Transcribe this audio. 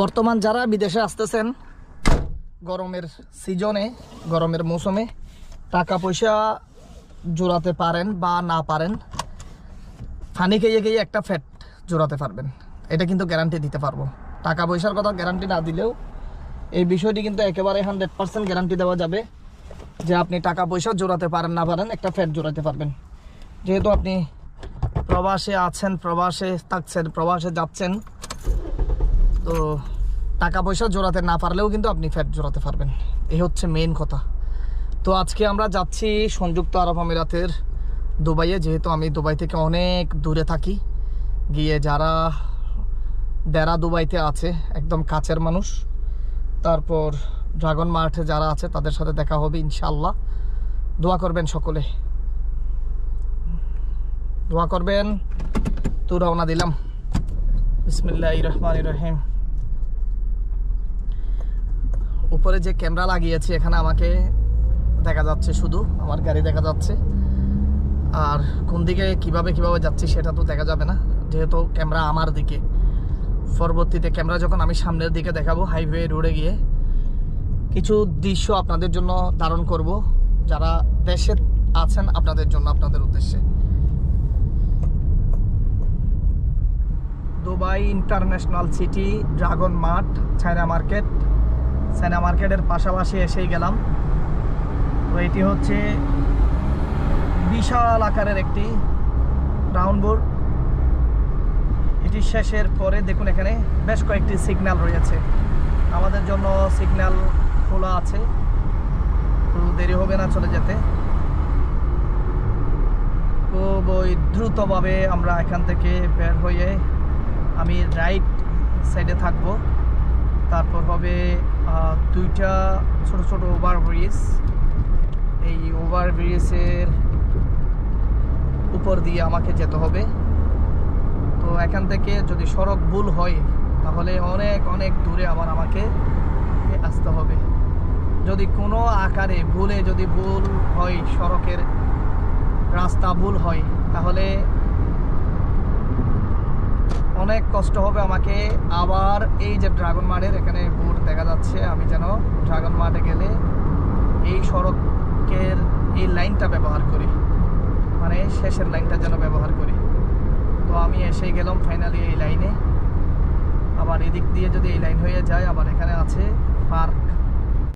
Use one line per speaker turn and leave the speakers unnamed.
বর্তমান যারা বিদেশে আসতেছেন, গরমের সিজনে গরমের মৌসুমে টাকা পয়সা জোড়াতে পারেন বা না পারেন ফানি খেয়ে খেয়ে একটা ফ্যাট জোড়াতে পারবেন। এটা কিন্তু গ্যারান্টি দিতে পারব। টাকা পয়সার কথা গ্যারান্টি না দিলেও এই বিষয়টি কিন্তু একেবারে হান্ড্রেড পার্সেন্ট গ্যারান্টি দেওয়া যাবে যে আপনি টাকা পয়সা জোড়াতে পারেন, না পারেন, একটা ফ্যাট জোড়াতে পারবেন। যেহেতু আপনি প্রবাসে আছেন, প্রবাসে থাকছেন, প্রবাসে যাচ্ছেন তো টাকা পয়সা জোড়াতে না পারলেও কিন্তু আপনি ফ্যাট জোড়াতে পারবেন। এই হচ্ছে মেন কথা। তো আজকে আমরা যাচ্ছি সংযুক্ত আরব আমিরাতের দুবাইয়ে, যেহেতু আমি দুবাই থেকে অনেক দূরে থাকি। গিয়ে যারা দেরা দুবাইতে আছে, একদম কাছের মানুষ, তারপর ড্রাগন মার্টে যারা আছে, তাদের সাথে দেখা হবে ইনশাল্লাহ দোয়া করবেন সকলে। দোয়া করবেন। তো রওনা দিলাম। বিসমিল্লাহ রহমান রহিম। উপরে যে ক্যামেরা লাগিয়েছি, এখানে আমাকে দেখা যাচ্ছে শুধু, আমার গাড়ি দেখা যাচ্ছে। আর কোন দিকে কীভাবে কীভাবে যাচ্ছি সেটা তো দেখা যাবে না, যেহেতু ক্যামেরা আমার দিকে। পরবর্তীতে ক্যামেরা যখন আমি সামনের দিকে দেখাবো হাইওয়ে রোডে গিয়ে কিছু দৃশ্য আপনাদের জন্য ধারণ করব। যারা দেশে আছেন, আপনাদের জন্য, আপনাদের উদ্দেশ্যে। Dubai international city, dragon mart, China market. China মার্কেটের পাশাপাশি এসেই গেলাম। তো এটি হচ্ছে বিশাল আকারের একটি রাউন্ড বোর্ড। এটি শেষের পরে দেখুন এখানে বেশ কয়েকটি সিগন্যাল রয়েছে। আমাদের জন্য সিগন্যাল খোলা আছে। তো দেরি হবে না চলে যেতে। খুব ওই দ্রুতভাবে আমরা এখান থেকে বের হয়ে আমি রাইট সাইডে থাকব। তারপর হবে দুইটা ছোট ছোট ওভার ব্রিজ এই ওভার ব্রিজের উপর দিয়ে আমাকে যেতে হবে। তো এখান থেকে যদি সড়ক ভুল হয়, তাহলে অনেক অনেক দূরে আবার আমাকে আসতে হবে। যদি কোনো আকারে ভুলে যদি ভুল হয়, সড়কের রাস্তা ভুল হয়, তাহলে অনেক কষ্ট হবে আমাকে। আবার এই যে ড্রাগন মার্টের এখানে বোর্ড দেখা যাচ্ছে, আমি যেন ড্রাগন মার্টে গেলে এই সড়কের এই লাইনটা ব্যবহার করি। মানে শেষের লাইনটা যেন ব্যবহার করি। তো আমি এসে গেলাম ফাইনালি এই লাইনে। আবার এদিক দিয়ে যদি এই লাইন হয়ে যায়, আবার এখানে আছে পার্ক